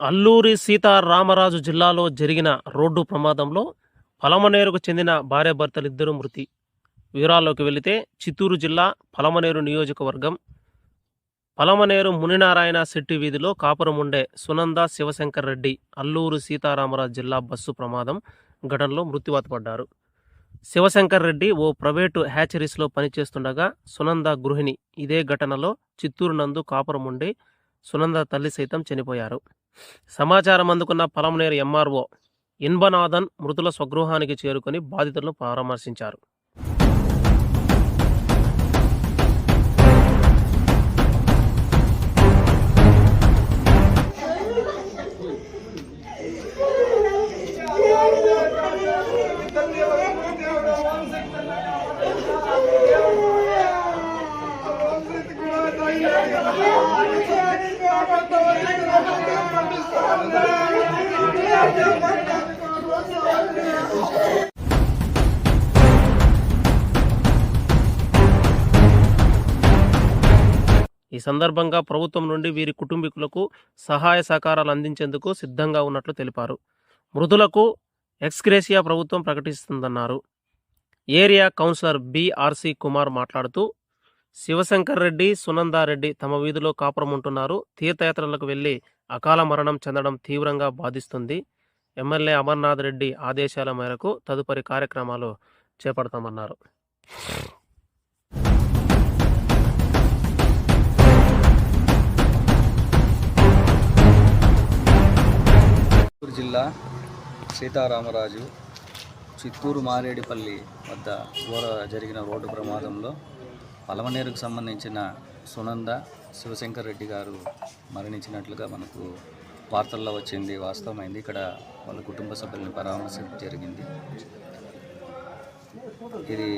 అల్లూరి సీతారామరాజు జిల్లాలో జరిగిన రోడ్డు ప్రమాదంలో పలమనేరుకు చెందిన భార్యాభర్తలిద్దరూ మృతి. వివరాల్లోకి వెళితే చిత్తూరు జిల్లా పలమనేరు నియోజకవర్గం పలమనేరు మునినారాయణ శెట్టి వీధిలో కాపురం ఉండే సునంద శివశంకర్ రెడ్డి అల్లూరు సీతారామరాజు జిల్లా బస్సు ప్రమాదం ఘటనలో మృత్యువాతపడ్డారు శివశంకర్ రెడ్డి ఓ ప్రైవేటు హ్యాచరీస్లో పనిచేస్తుండగా సునంద గృహిణి ఇదే ఘటనలో చిత్తూరు నందు కాపురం ఉండి సునంద తల్లి సైతం చనిపోయారు. సమాచారం అందుకున్న పలమనేరు ఎంఆర్ఓ ఇన్బనాథన్ మృతుల స్వగృహానికి చేరుకొని బాధితులను పరామర్శించారు. ఈ సందర్భంగా ప్రభుత్వం నుండి వీరి కుటుంబీకులకు సహాయ సహకారాలు అందించేందుకు సిద్ధంగా ఉన్నట్లు తెలిపారు. మృతులకు ఎక్స్గ్రేసియా ప్రభుత్వం ప్రకటిస్తుందన్నారు. ఏరియా కౌన్సిలర్ బిఆర్సి కుమార్ మాట్లాడుతూ శివశంకర్ రెడ్డి సునందారెడ్డి తమ వీధిలో కాపురం ఉంటున్నారు. తీర్థయాత్రలకు వెళ్ళి అకాల మరణం చెందడం తీవ్రంగా బాధిస్తుంది. ఎమ్మెల్యే అమర్నాథ్ రెడ్డి ఆదేశాల మేరకు తదుపరి కార్యక్రమాలు చేపడతామన్నారు. చిత్తూరు జిల్లా సీతారామరాజు చిత్తూరు మారేడుపల్లి వద్ద ఘోర జరిగిన రోడ్డు ప్రమాదంలో పలమనేరుకు సంబంధించిన సునంద శివశంకర్ రెడ్డి గారు మరణించినట్లుగా మనకు వార్తల్లో వచ్చింది వాస్తవమైంది. ఇక్కడ వాళ్ళ కుటుంబ సభ్యులను పరామర్శించడం జరిగింది. ఇది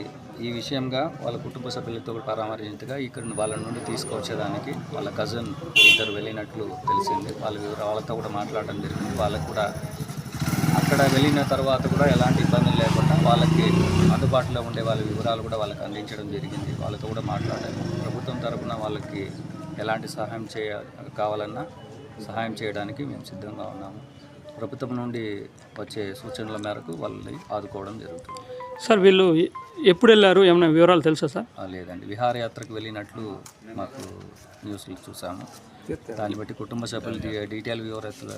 ఈ విషయంగా వాళ్ళ కుటుంబ సభ్యులతో కూడా పరామర్శించగా ఇక్కడ వాళ్ళ నుండి తీసుకొచ్చేదానికి వాళ్ళ కజిన్ ఇద్దరు వెళ్ళినట్లు తెలిసింది. వాళ్ళ వివరాలతో వాళ్ళతో కూడా మాట్లాడడం జరిగింది. వాళ్ళకు కూడా అక్కడ వెళ్ళిన తర్వాత కూడా ఎలాంటి ఇబ్బందులు లేకుండా వాళ్ళకి అందుబాటులో ఉండే వాళ్ళ వివరాలు కూడా వాళ్ళకి అందించడం జరిగింది. వాళ్ళతో కూడా మాట్లాడాము ప్రభుత్వం తరపున వాళ్ళకి ఎలాంటి సహాయం చేయ కావాలన్నా సహాయం చేయడానికి మేము సిద్ధంగా ఉన్నాము. ప్రభుత్వం నుండి వచ్చే సూచనల మేరకు వాళ్ళని ఆదుకోవడం జరుగుతుంది. సార్ వీళ్ళు ఎప్పుడు వెళ్ళారు? ఏమైనా వివరాలు తెలుసా సార్? లేదండి. విహారయాత్రకు వెళ్ళినట్లు మాకు న్యూస్లో చూసాము. దాన్ని బట్టి కుటుంబ సభ్యులు డీటెయిల్ వివరాలు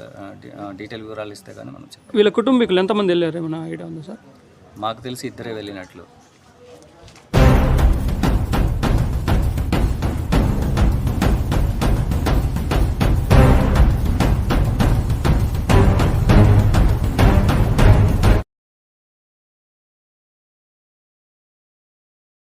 డీటెయిల్ వివరాలు ఇస్తే కానీ మనం చెప్పాలి. వీళ్ళ కుటుంబీకులు ఎంతమంది వెళ్ళారు? ఏమైనా ఐడియా ఉందా సార్? మాకు తెలిసి ఇద్దరే వెళ్ళినట్లు.